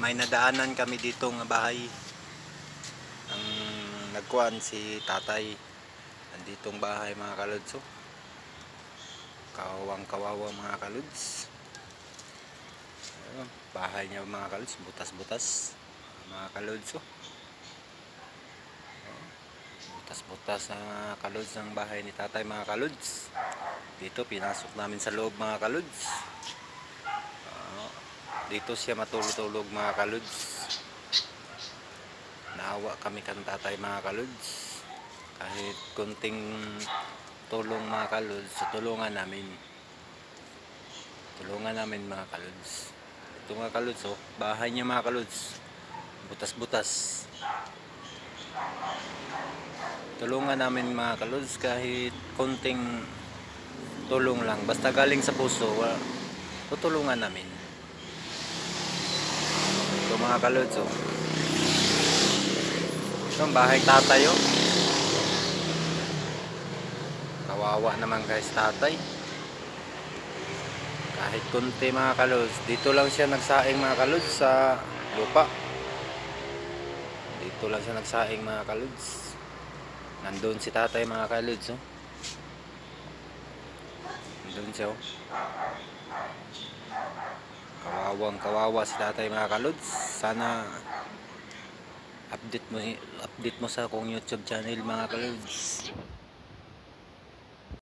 may nadaanan kami dito nga bahay. Ang nagkuhan si tatay. Nanditong bahay mga kalods oh. kawawang kawawa mga kalods bahay niya mga kalods butas butas mga kalods oh. butas butas na mga kalods ng bahay ni tatay mga kalods dito pinasok namin sa loob mga kalods Ah, dito siya matulog-tulog mga kalods naawa kami kan tatay mga kalods kahit kunting tulong mga kalods sa tulungan namin. Tulungan namin mga kalods ito mga kalods oh. Bahay niya mga kalods butas butas tulungan namin mga kalods kahit kunting tulong lang. Basta galing sa puso tutulungan namin mga kalods oh. Ito ang bahay tatay oh. Kawawa naman guys tatay. Kahit kunti mga kalods dito lang siya nagsaing mga kalods sa lupa. Dito lang siya nagsaing mga kalods. Nandun si tatay mga kalods oh. Nandun siya oh kawawang kawawa si tatay mga kalods. Sana update mo update mo sa akong youtube channel mga kalods